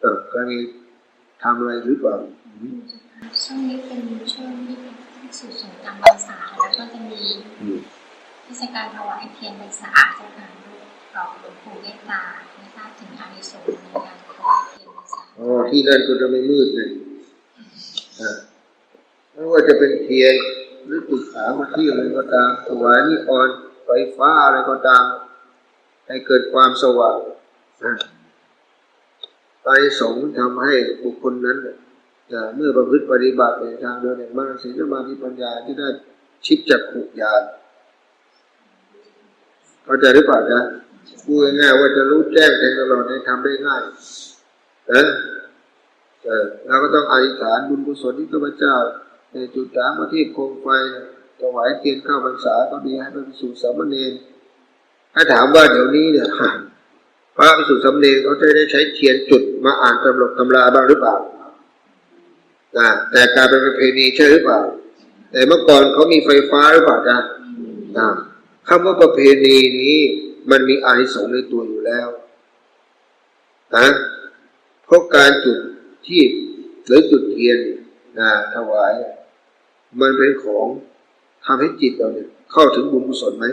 เออก็มีทำอะไรหรือเปล่าช่วงนี้เป็นช่วงที่ที่สุดสงกรารพรรษาแล้วก็จะมีอืมเทศกาลถวายเทียนพรรษาเจ้าค่ะต่อหลวงปู่เมตตาไม่ทราบถึงอานิสงส์ในการถวายเทียนพรรษาอ๋อที่นั่นก็จะไม่มืดเลยอ่าไม่ว่าจะเป็นเทียนหรือตุกขามาที่อะไรก็ตามถวายนิออนไฟฟ้าอะไรก็ตามให้เกิดความสว่างนะ ไปสงทำให้บุคคลนั้นเมื่อประพฤติปฏิบัติในทางเดินแห่งมรรคศีลสมาธิปัญญาที่ได้ชิดจักขุญาณเข้าใจหรือเปล่าจ๊ะพูดง่ายๆว่าจะรู้แจ้งแทงตลอดในทำได้ง่ายนะเออเราก็ต้องอธิษฐานบุญกุศลที่ข้าพเจ้า ในจุดสามอาทิตย์โคมไฟถวายเทียนข้าวพรรษาก็ดีให้พระภิกษุสามเณรถ้าถามว่าเดี๋ยวนี้เนี่ยพระภิกษุสามเณรเขาจะได้ใช้เทียนจุด มาอ่านตำรับตำราบ้างหรือเปล่านะแต่การเป็นประเพณีใช่หรือเปล่า แต่เมื่อก่อนเขามีไฟฟ้าหรือเปล่าจ๊ะนะคำว่าประเพณีนี้ มันมีอานิสงส์ในตัวอยู่แล้วนะเพราะการจุดที่หรือจุดเทียนนะถวาย มันเป็นของทำให้จิตเราเนี่ย เข้าถึงบุญกุศลไหม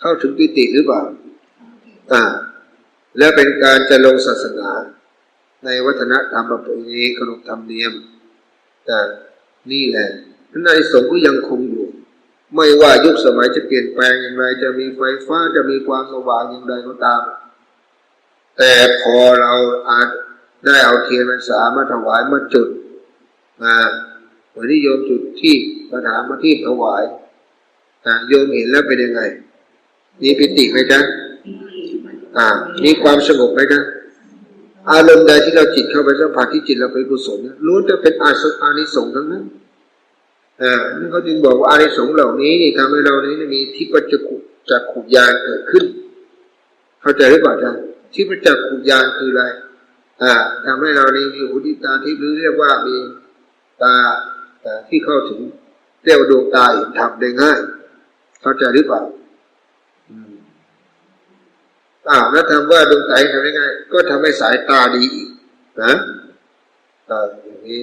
เข้าถึงปิติหรือเปล่าอ่า และเป็นการจะลงศาสนา ในวัฒนธรรมประเพณีขนบธรรมเนียมแต่นี่แหละนั้นในสงก็ยังคงอยู่ ไม่ว่ายุคสมัยจะเปลี่ยนแปลงอย่างไร จะมีไฟฟ้าจะมีความสว่างอย่างไรก็ตาม แต่พอเราอาจได้เอาเทียนพรรษามาถวายมาจุดมาเหมือนที่โยมจุดที่ประถามมาที่ถวายอ่าโยมเห็นแล้วเป็นยังไงมีปิติไหมจ๊ะอ่ามีความสงบไหมจ๊ะ อารมณ์ใดที่เราจิตเข้าไปสัมผัสที่จิตเราเป็นกุศลล้วนจะเป็นอาสอานิสงส์ทั้งนั้นอ่านี่เขาจึงบอกว่าอานิสงส์เหล่านี้นี่ทำให้เรานี้มีที่ประจักขุจักขุญาณเกิดขึ้น เข้าใจหรือเปล่าจ๊ะที่ประจักขุญาณคืออะไรอ่าทำให้เรานี้มีหูที่ตาที่หรือเรียกว่ามีตาอ่าที่เข้าถึงเรียกว่าดวงตาเห็นธรรมได้ง่าย เข้าใจหรือเปล่า อ่าแล้วทำว่าดวงตาทำได้ไงก็ทำให้สายตาดีอีกนะอ่าอย่างนี้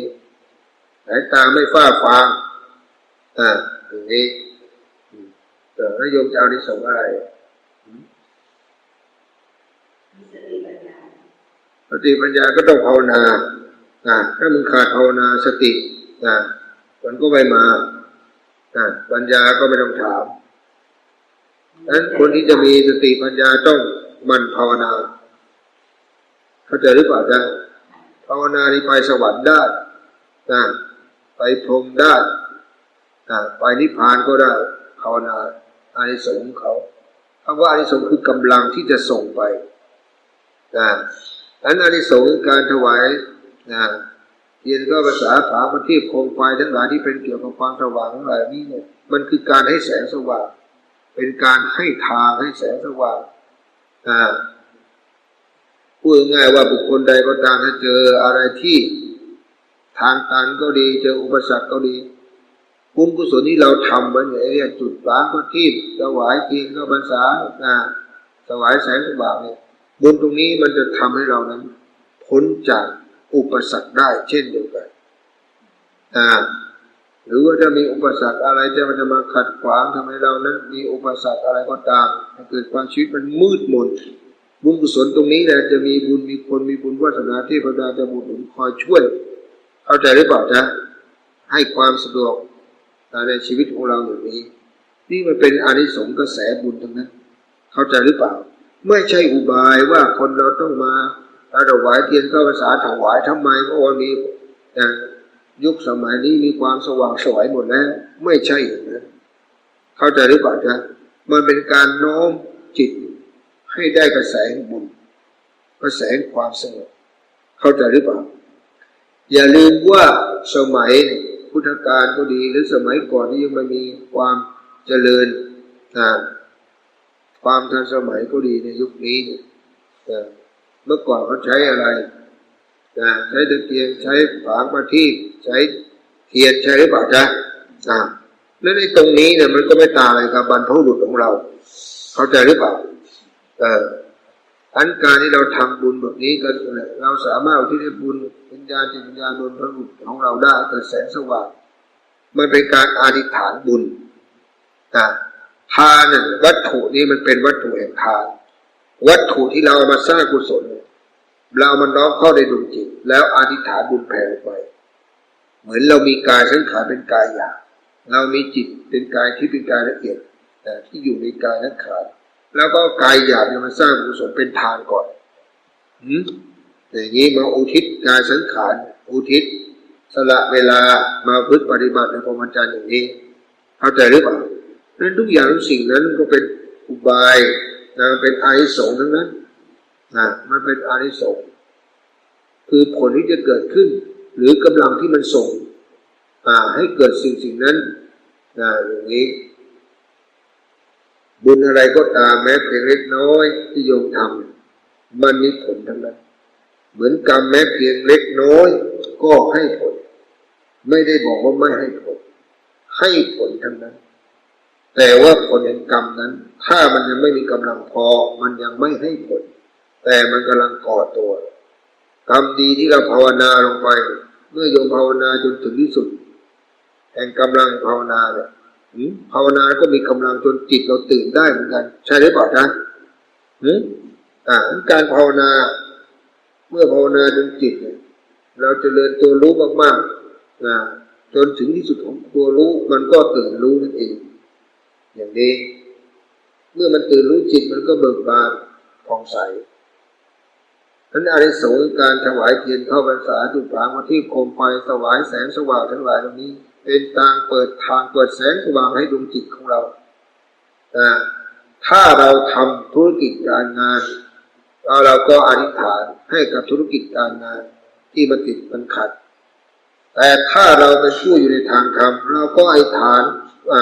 สายตาไม่ฟ้าฟางอ่าอย่างนี้อืมเออแล้วโยมจะเอานิสงส์อะไรอืมสติปัญญาก็ต้องภาวนาอ่าถ้ามึงขาดภาวนาสติอ่ามันก็ไม่มาอ่าปัญญาก็ไม่ต้องถามดังนั้นคนที่จะมีสติปัญญาต้องห มันภาวนา เข้าใจหรือเปล่าจ๊ะภาวนานี่ไปสวรรค์ได้นะไปพรมได้นะไปนิพพานก็ได้ภาวนาอานิสงส์เขาคำว่าอานิสงส์คือกำลังที่จะส่งไปนะดังนั้นอานิสงส์คือการถวายนะเทียนก็ภาษาผามาที่โคมไฟทั้งหลายที่เป็นเกี่ยวกับความสว่างทั้งหลายนี้เนี่ยมันคือการให้แสงสว่าง เป็นการให้ทางให้แสงสว่าง อ่าพูดง่ายว่าบุคคลใดก็ตามถ้าเจออะไรที่ทางตันก็ดีเจออุปสรรคก็ดีบุญกุศลที่เราทำไว้เนี่ยเรียกจุดฟ้าก็ที่ถวายเทีนก็บรรษาอ่าถวายแสงสว่างเนี่ยบุญตรงนี้มันจะทำให้เรานั้นพ้นจากอุปสรรคได้เช่นเดียวกันอ่า หรือว่าจะมีอุปสรรคอะไรที่มันจะมาขัดขวางทำให้เรานั้นมีอุปสรรคอะไรก็ตามให้เกิดความชีวิตมันมืดมนบุญกุศลตรงนี้แหละจะมีบุญมีคนมีบุญวาสนาเทพระดาจะบุญหนุนคอยช่วย เข้าใจหรือเปล่าจ๊ะให้ความสะดวกในชีวิตของเราอย่างนี้ นี่มันเป็นอนิสงส์กระแสบุญทั้งนั้น เข้าใจหรือเปล่า ไม่ใช่อุบายว่าคนเราต้องมาถวายเทียนเข้าภาษาถวายทำไมเพราะว่ามีแต่ ยุคสมัยนี้มีความสว่างสวยหมดแล้ว ไม่ใช่อย่างนั้นเข้าใจหรือเปล่าจ๊ะมันเป็นการโน้มจิต ให้ได้กระแสบุญกระแสความสงบเข้าใจหรือเปล่า อย่าลืมว่าสมัยพุทธกาลก็ดีหรือสมัยก่อนที่ยังไม่มีความเจริญความทันสมัยก็ดีในยุคนี้เนี่ยเมื่อก่อนเขาใช้อะไร นะใช้ตะเกียงใช้ฝางประทีปใช้เทียนใช้หรือเปล่าจ๊ะอ่าแล้วในตรงนี้เนี่ยมันก็ไม่ต่างอะไรกับบรรพบุรุษของเรา เข้าใจหรือเปล่าเอออันการที่เราทำบุญแบบนี้ก็เราสามารถที่จะบุญวิญญาณจิตวิญญาณบนพระบุตรของเราได้เกิดแสงสว่างมันเป็นการอธิษฐานบุญนะทานเนี่ยวัตถุนี้มันเป็นวัตถุแห่งทาน วัตถุที่เราเอามาสร้างกุศล เรามันน้อมเข้าในดวงจิต แล้วอธิษฐานบุญแผ่ออกไป เหมือนเรามีกายสังขารเป็นกายหยาบเรามีจิตเป็นกายที่เป็นกายละเอียดแต่ที่อยู่ในกายนักขาดแล้วก็กายหยาบเนี่ยมันสร้างกุศลเป็นทานก่อนหืมอย่างนี้มาอุทิศกายสังขารอุทิศ สละเวลามาพึกปฏิบัติในพรหมจรรย์อย่างนี้ เข้าใจหรือเปล่านั้นทุกอย่างทุกสิ่งนั้นก็เป็นอุบายนะเป็นอานิสงทั้งนั้น นะมันเป็นอานิสงส์คือผลที่จะเกิดขึ้น หรือกำลังที่มันส่งให้เกิดสิ่งสิ่งนั้นนะอย่างนี้ บุญอะไรก็ตามแม้เพียงเล็กน้อยที่โยมทำมันมีผลทั้งนั้น เหมือนกรรมแม้เพียงเล็กน้อย ก็ให้ผล ไม่ได้บอกว่าไม่ให้ผล ให้ผลทั้งนั้น แต่ว่าผลแห่งกรรมนั้น ถ้ามันยังไม่มีกำลังพอ มันยังไม่ให้ผล แต่มันกำลังก่อตัวกรรมดีที่เราภาวนาลงไป เมื่อโยมภาวนาจนถึงที่สุดแห่งกำลังภาวนาเนี่ยภาวนาก็มีกำลังจนจิตเราตื่นได้เหมือนกัน ใช่หรือเปล่าจ๊ะหือ่าการภาวนา เมื่อภาวนาจนจิตเนี่ยเราจเจริญตัวรู้มากๆนะจนถึงที่สุดของตัวรู้มันก็ตื่นรู้นั่นเอง อย่างนี้ เมื่อมันตื่นรู้จิตมันก็เบิกบานผ่องใส นั้นอาริสงการถวายเทียนเข้าพรรษาจุดผางมาที่โคมไฟสวายแสงสว่างทั้งหลายเหล่านี้ เป็นทางเปิดทางเปิดแสงสว่างให้ดวงจิตของเราอ่าถ้าเราทำธุรกิจการงานเราเราก็อธิษฐานให้กับธุรกิจการงานที่มันติดมันขัด แต่ถ้าเราเป็นผู้อยู่ในทางธรรมเราก็อธิษฐานว่า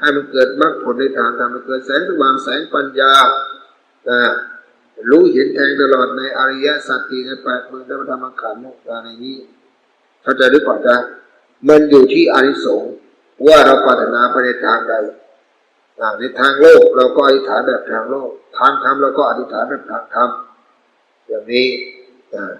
ให้มันเกิดมรรคผลในทางธรรมมันเกิดแสงสว่างแสงปัญญาอ่า รู้เห็นแทงตลอดในอริยสัจสี่ในแปดหมื่นธรรมธรรมขันธ์ในนี้เข้าใจหรือเปล่าจ๊ะมันอยู่ที่อานิสงส์ว่าเราปรารถนาไปในทางใดในทางโลกเราก็อธิษฐานแบบทางโลก ทางธรรมเราก็อธิษฐานแบบทางธรรมอย่างนี้อ่า